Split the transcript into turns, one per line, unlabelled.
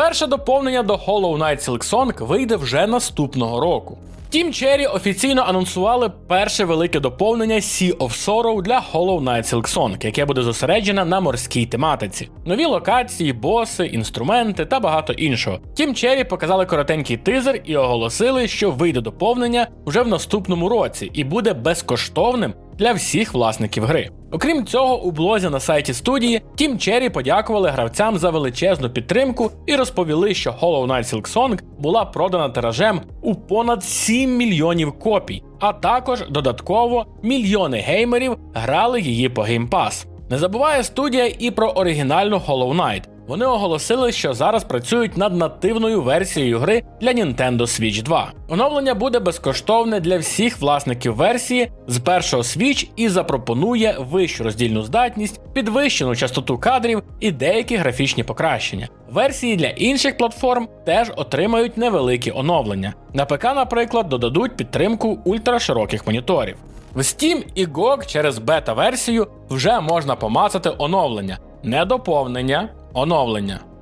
Перше доповнення до Hollow Knight Silksong вийде вже наступного року. Team Cherry офіційно анонсували перше велике доповнення Sea of Sorrow для Hollow Knight Silksong, яке буде зосереджене на морській тематиці. Нові локації, боси, інструменти та багато іншого. Team Cherry показали коротенький тизер і оголосили, що вийде доповнення вже в наступному році і буде безкоштовним для всіх власників гри. Окрім цього, у блозі на сайті студії Тім Черрі подякували гравцям за величезну підтримку і розповіли, що Hollow Knight Silksong була продана тиражем у понад 7 мільйонів копій, а також додатково мільйони геймерів грали її по Game Pass. Не забуває студія і про оригінальну Hollow Knight. Вони оголосили, що зараз працюють над нативною версією гри для Nintendo Switch 2. Оновлення буде безкоштовне для всіх власників версії з першого Switch і запропонує вищу роздільну здатність, підвищену частоту кадрів і деякі графічні покращення. Версії для інших платформ теж отримають невеликі оновлення. На ПК, наприклад, додадуть підтримку ультрашироких моніторів. В Steam і GOG через бета-версію вже можна помацати оновлення, не доповнення, оновлення.